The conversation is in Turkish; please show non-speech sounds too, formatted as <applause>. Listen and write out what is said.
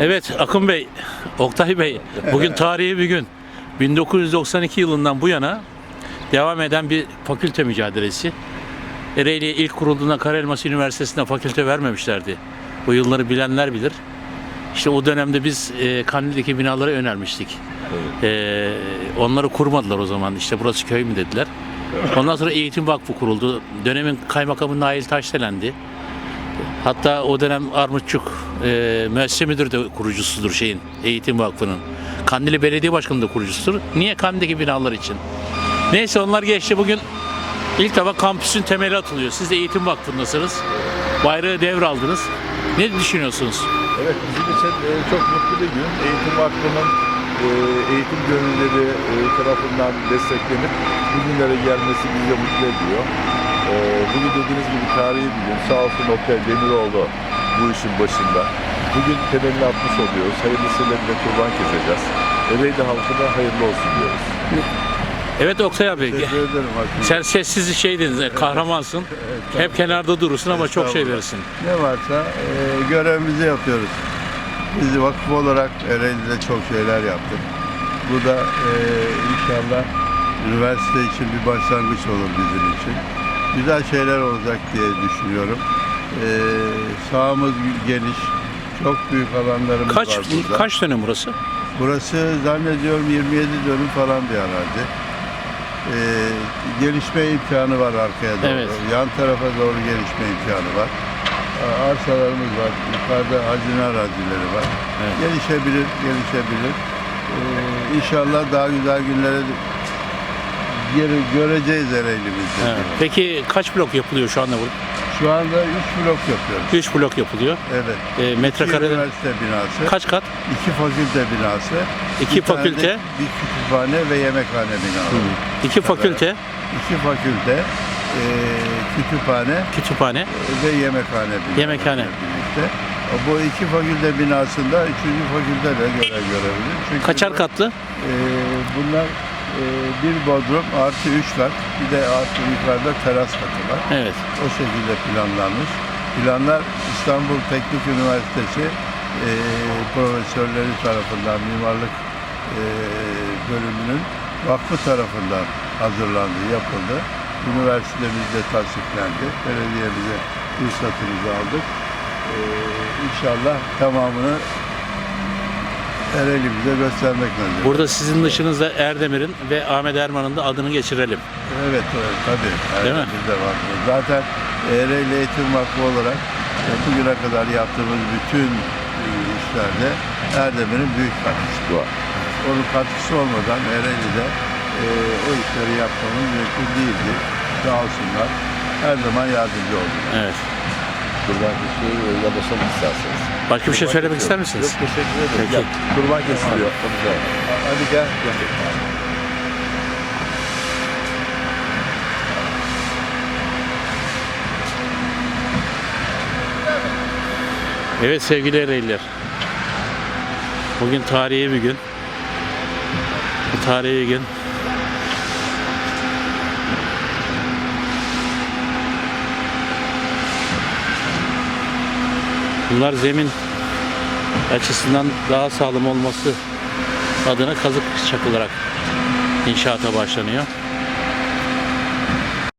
Evet Akın Bey, Oktay Bey, bugün <laughs> tarihi bir gün. 1992 yılından bu yana devam eden bir fakülte mücadelesi. Ereğli ilk kurulduğunda Karayelması Üniversitesi'nde fakülte vermemişlerdi. Bu yılları bilenler bilir. İşte o dönemde biz e, Kandil'deki binalara önermiştik. E, onları kurmadılar o zaman. İşte burası köy mü dediler. Ondan sonra Eğitim Vakfı kuruldu. Dönemin kaymakamı Nail Taşdelen'di. Hatta o dönem Armutçuk e, müessese müdürü de kurucusudur şeyin, Eğitim Vakfı'nın. Kandili Belediye Başkanı da kurucusudur. Niye Kandil'deki binalar için? Neyse onlar geçti. Bugün ilk defa kampüsün temeli atılıyor. Siz de Eğitim Vakfı'ndasınız. Bayrağı devraldınız. Ne düşünüyorsunuz? Evet bizim için e, çok mutlu bir gün. Eğitim Vakfı'nın e, eğitim gönülleri e, tarafından desteklenip bugünlere gelmesi bizi mutlu ediyor. E, bugün dediğiniz gibi tarihi bir gün. Sağ olsun Oktay Demiroğlu bu işin başında. Bugün temelini atmış oluyoruz. Hayırlısıyla bir de kurban keseceğiz. Ereğli halkına hayırlı olsun diyoruz. Evet Oktay abi. Teşekkür ederim. Sen sessiz şeydin, kahramansın. Hep kenarda durursun ama çok şey Estağfurullah. verirsin. Ne varsa e, görevimizi yapıyoruz. Biz vakıf olarak Ereğli'de çok şeyler yaptık. Bu da e, inşallah üniversite için bir başlangıç olur bizim için. Güzel şeyler olacak diye düşünüyorum. E, sahamız geniş, çok büyük alanlarımız Kaç var burada. kaç dönem burası? Burası zannediyorum 27 dönüm falan bir arazi. Ee, gelişme imkanı var arkaya doğru. Evet. Yan tarafa doğru gelişme imkanı var. Aa, Arsalarımız var. Yukarıda hazine arazileri var. Evet. Gelişebilir, gelişebilir. Ee, inşallah daha güzel günlere geri göreceğiz Ereğli'mizde. Evet. Peki kaç blok yapılıyor şu anda burada? Şu anda 3 blok yapıyoruz. 3 blok yapılıyor. Evet. E, İki metrekare üniversite binası, kaç kat? iki fakülte binası, İki bir tane de fakülte. bir kütüphane ve yemekhane binası. İki fakülte, İki fakülte, e, kütüphane kütüphane, ve yemekhane binası. Yemekhane. Birlikte. Bu iki fakülte binasında üçüncü fakülte de görev görebilir. Çünkü kaçar katlı? e, bunlar bir bodrum artı üç kat, bir de artı yukarıda teras katı var. Evet. O şekilde planlanmış. Planlar İstanbul Teknik Üniversitesi e, profesörleri tarafından mimarlık e, bölümünün vakfı tarafından hazırlandı, yapıldı. Üniversitemizde tasdiklendi. Belediyemize ruhsatımızı aldık. E, inşallah tamamını Ereğli'mize göstermek nasip. Burada sizin dışınızda Erdemir'in ve Ahmet Erman'ın da adını geçirelim. Evet, evet tabii. Değil mi? Ereğli'de var. Zaten Ereğli Eğitim Vakfı olarak e, bugüne kadar yaptığımız bütün e, işlerde Erdemir'in büyük katkısı var. Onun katkısı olmadan Ereğli'de e, o işleri yapmamız mümkün değildi. Sağ olsunlar. Her zaman yardımcı oldular. Evet. Kurban kesmeyi e, yaklaşalım isterseniz. Başka bir şey söylemek ister misiniz? Yok teşekkür ederim. Peki. Gel, kurban kesiliyor. Hadi gel. gel. Evet sevgili Ereğliler. Bugün tarihi bir gün. Tarihi gün. Bunlar zemin açısından daha sağlam olması adına kazık çakılarak inşaata başlanıyor.